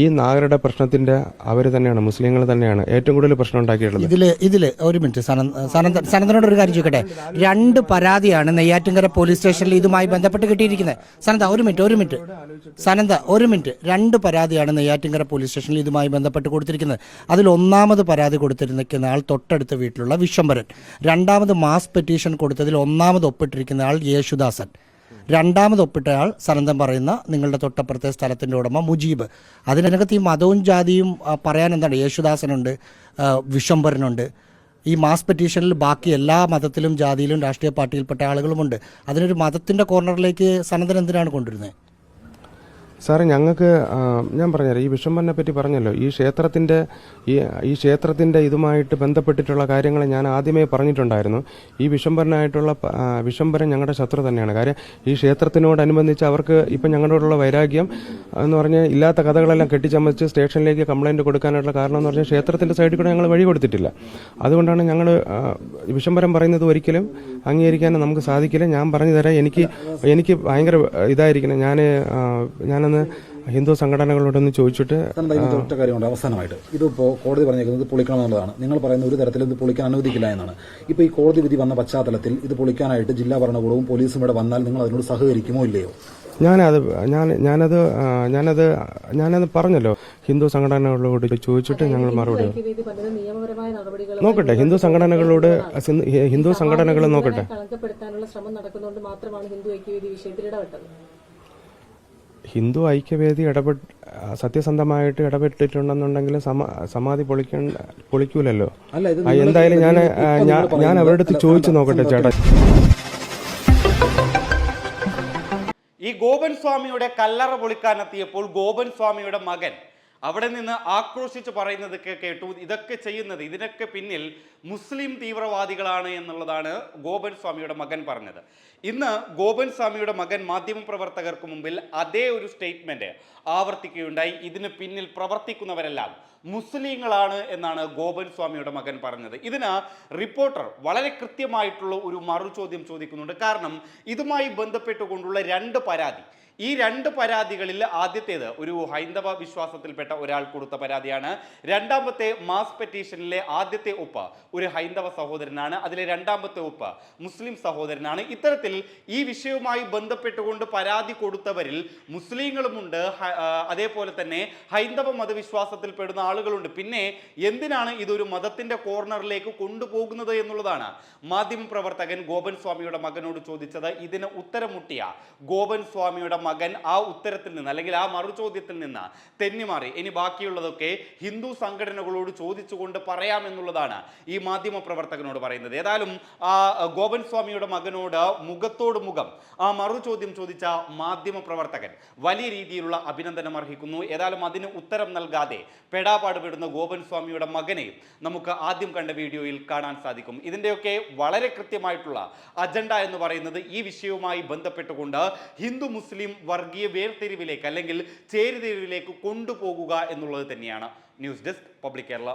ഈ നാഗരുടെ പ്രശ്നത്തിന്റെ അവർ തന്നെയാണ് മുസ്ലിങ്ങൾ തന്നെയാണ് ഏറ്റവും കൂടുതൽ പ്രശ്നം ഉണ്ടാക്കിയിട്ടുള്ളത്. ഇതിൽ ഇതിൽ ഒരു മിനിറ്റ് സനന്ദ സനന്ദ സനന്ദനോട് ഒരു കാര്യം ചോദിക്കട്ടെ? രണ്ട് പരാതിയാണ് നെയ്യാറ്റിൻകര പോലീസ് സ്റ്റേഷനിൽ ഇതുമായി ബന്ധപ്പെട്ട് കിട്ടിയിരിക്കുന്നത്. സനന്ദ ഒരു മിനിറ്റ് ഒരു മിനിറ്റ്. സനന്ദ ഒരു മിനിറ്റ്. രണ്ട് പരാതിയാണ് നെയ്യാറ്റിൻകര പോലീസ് സ്റ്റേഷനിൽ ഇതുമായി ബന്ധപ്പെട്ട് കൊടുത്തിരിക്കുന്നത്. അതിൽ ഒന്നാമത് പരാതി കൊടുത്തിരിക്കുന്ന ആൾ തൊട്ടടുത്ത വീട്ടിലുള്ള വിശ്വംഭരൻ. രണ്ടാമത് മാസ് പെറ്റീഷൻ കൊടുത്തതിൽ ഒന്നാമത് ഒപ്പിട്ടിരിക്കുന്ന ആൾ യേശുദാസൻ. രണ്ടാമത് ഒപ്പിട്ടയാൾ സനന്തം പറയുന്ന നിങ്ങളുടെ തൊട്ടപ്പുറത്തെ സ്ഥലത്തിന്റെ ഉടമ മുജീബ്. അതിനകത്ത് ഈ മതവും ജാതിയും പറയാൻ എന്താണ്? യേശുദാസനുണ്ട് വിശ്വംഭരനുണ്ട്. ഈ മാസ് പെറ്റീഷനിൽ ബാക്കി എല്ലാ മതത്തിലും ജാതിയിലും രാഷ്ട്രീയ പാർട്ടിയിൽപ്പെട്ട ആളുകളുമുണ്ട്. അതിനൊരു മതത്തിന്റെ കോർണറിലേക്ക് സനന്തൻ എന്തിനാണ് കൊണ്ടുവരുന്നത്? സാറേ ഞങ്ങൾക്ക് ഞാൻ പറഞ്ഞുതരാം. ഈ വിഷംബരനെ പറ്റി പറഞ്ഞല്ലോ. ഈ ക്ഷേത്രത്തിന്റെ ഈ ഈ ക്ഷേത്രത്തിന്റെ ഇതുമായിട്ട് ബന്ധപ്പെട്ടിട്ടുള്ള കാര്യങ്ങൾ ഞാൻ ആദ്യമേ പറഞ്ഞിട്ടുണ്ടായിരുന്നു. ഈ വിഷംബരനായിട്ടുള്ള വിഷംബരൻ ഞങ്ങളുടെ ശത്രു തന്നെയാണ്. കാര്യം ഈ ക്ഷേത്രത്തിനോടനുബന്ധിച്ച് അവർക്ക് ഇപ്പം ഞങ്ങളോടുള്ള വൈരാഗ്യം എന്ന് പറഞ്ഞാൽ ഇല്ലാത്ത കഥകളെല്ലാം കെട്ടിച്ചമച്ച് സ്റ്റേഷനിലേക്ക് കംപ്ലൈന്റ് കൊടുക്കാനുള്ള കാരണം എന്ന് പറഞ്ഞാൽ ക്ഷേത്രത്തിന്റെ സൈഡിൽ കൂടെ ഞങ്ങൾ വഴി കൊടുത്തിട്ടില്ല. അതുകൊണ്ടാണ് ഞങ്ങൾ വിഷംബരം പറയുന്നത് ഒരിക്കലും അംഗീകരിക്കാൻ നമുക്ക് സാധിക്കില്ല. ഞാൻ പറഞ്ഞു തരാം എനിക്ക് എനിക്ക് ഭയങ്കര ഇതായിരിക്കണം. ഞാൻ ഞാനൊന്ന് ഹിന്ദു സംഘടനകളോടൊന്ന് ചോദിച്ചിട്ട് ഒറ്റ കാര്യമുണ്ട്. അവസാനമായിട്ട്. ഇതിപ്പോൾ കോടതി പറഞ്ഞേക്കുന്നത് പൊളിക്കണം എന്നുള്ളതാണ്. നിങ്ങൾ പറയുന്ന ഒരു തരത്തിലും ഇത് പൊളിക്കാൻ അനുവദിക്കില്ല എന്നാണ്. ഇപ്പോൾ ഈ കോടതി വിധി വന്ന പശ്ചാത്തലത്തിൽ ഇത് പൊളിക്കാനായിട്ട് ജില്ലാ ഭരണകൂടവും പോലീസും ഇവിടെ വന്നാൽ നിങ്ങൾ അതിനോട് സഹകരിക്കുമോ ഇല്ലയോ? ഞാനത് ഞാൻ ഞാനത് ഞാനത് ഞാനത് പറഞ്ഞല്ലോ. ഹിന്ദു സംഘടനകളോട് ചോദിച്ചിട്ട് ഞങ്ങൾ മറുപടി നോക്കട്ടെ ഹിന്ദു സംഘടനകളോട് ഹിന്ദു സംഘടനകൾ നോക്കട്ടെ. കളങ്കപ്പെടുത്താനുള്ള ശ്രമം നടക്കുന്നതുകൊണ്ട് മാത്രമാണ് ഹിന്ദു ഐക്യവേദി വിഷയത്തിൽ ഇടപെട്ടത് ഹിന്ദു ഐക്യവേദി ഇടപെട്ട് സത്യസന്ധമായിട്ട് ഇടപെട്ടിട്ടുണ്ടെന്നുണ്ടെങ്കിൽ സമ സമാധി പൊളിക്ക പൊളിക്കൂലല്ലോ? അല്ല എന്തായാലും ഞാൻ ഞാൻ ഞാൻ അവരുടെ അടുത്ത് ചോദിച്ചു നോക്കട്ടെ ചേട്ടാ. ഈ ഗോപൻ സ്വാമിയുടെ കല്ലറ പൊളിക്കാനെത്തിയപ്പോൾ ഗോപൻ സ്വാമിയുടെ മകൻ അവിടെ നിന്ന് ആക്രോശിച്ച് പറയുന്നത് കേട്ടു. ഇതൊക്കെ ചെയ്യുന്നത് ഇതിനൊക്കെ പിന്നിൽ മുസ്ലിം തീവ്രവാദികളാണ് എന്നുള്ളതാണ് ഗോപൻ സ്വാമിയുടെ മകൻ പറഞ്ഞത്. ഇന്ന് ഗോപൻ സ്വാമിയുടെ മകൻ മാധ്യമപ്രവർത്തകർക്ക് മുമ്പിൽ അതേ ഒരു സ്റ്റേറ്റ്മെന്റ് ആവർത്തിക്കുകയുണ്ടായി. ഇതിന് പിന്നിൽ പ്രവർത്തിക്കുന്നവരെല്ലാം മുസ്ലിങ്ങളാണ് എന്നാണ് ഗോപൻ സ്വാമിയുടെ മകൻ പറഞ്ഞത്. ഇതിന് റിപ്പോർട്ടർ വളരെ കൃത്യമായിട്ടുള്ള ഒരു മറുചോദ്യം ചോദിക്കുന്നുണ്ട്. കാരണം ഇതുമായി ബന്ധപ്പെട്ടുകൊണ്ടുള്ള രണ്ട് പരാതി. ഈ രണ്ട് പരാതികളിൽ ആദ്യത്തേത് ഒരു ഹൈന്ദവ വിശ്വാസത്തിൽപ്പെട്ട ഒരാൾ കൊടുത്ത പരാതിയാണ്. രണ്ടാമത്തെ മാസ് പെറ്റീഷനിലെ ആദ്യത്തെ ഒപ്പ് ഒരു ഹൈന്ദവ സഹോദരനാണ്. അതിലെ രണ്ടാമത്തെ ഒപ്പ് മുസ്ലിം സഹോദരനാണ്. ഇത്തരത്തിൽ ഈ വിഷയവുമായി ബന്ധപ്പെട്ടുകൊണ്ട് പരാതി കൊടുത്തവരിൽ മുസ്ലിങ്ങളുമുണ്ട്. അതേപോലെ തന്നെ ഹൈന്ദവ മതവിശ്വാസത്തിൽ പെടുന്ന ആളുകളുണ്ട്. പിന്നെ എന്തിനാണ് ഇതൊരു മതത്തിന്റെ കോർണറിലേക്ക് കൊണ്ടുപോകുന്നത് എന്നുള്ളതാണ് മാധ്യമ പ്രവർത്തകൻ ഗോപൻ സ്വാമിയുടെ മകനോട് ചോദിച്ചത്. ഇതിന് ഉത്തരമുട്ടിയ ഗോപൻ സ്വാമിയുടെ മകൻ ആ ഉത്തരത്തിൽ നിന്ന് അല്ലെങ്കിൽ ആ മറുചോദ്യത്തിൽ നിന്ന് തെന്നിമാറി. ഇനി ബാക്കിയുള്ളതൊക്കെ ഹിന്ദു സംഘടനകളോട് ചോദിച്ചുകൊണ്ട് പറയാമെന്നുള്ളതാണ് ഈ മാധ്യമ പ്രവർത്തകനോട് പറയുന്നത്. ഏതായാലും ഗോപൻ സ്വാമിയുടെ മകനോട് മുഖത്തോട് മുഖം ആ മറു ചോദ്യം ചോദിച്ച മാധ്യമ പ്രവർത്തകൻ വലിയ രീതിയിലുള്ള അഭിനന്ദനം അർഹിക്കുന്നു. ഏതായാലും അതിന് ഉത്തരം നൽകാതെ പെടാപാടുപെടുന്ന ഗോപൻ സ്വാമിയുടെ മകനെയും നമുക്ക് ആദ്യം കണ്ട വീഡിയോയിൽ കാണാൻ സാധിക്കും. ഇതിന്റെയൊക്കെ വളരെ കൃത്യമായിട്ടുള്ള അജണ്ട എന്ന് പറയുന്നത് ഈ വിഷയവുമായി ബന്ധപ്പെട്ടുകൊണ്ട് ഹിന്ദു മുസ്ലിം വർഗീയ വേർതിരിവിലേക്ക് അല്ലെങ്കിൽ ചേരിതിരിവിലേക്ക് കൊണ്ടുപോകുക എന്നുള്ളത് തന്നെയാണ് ന്യൂസ് ഡെസ്ക് പബ്ലിക് കേരള.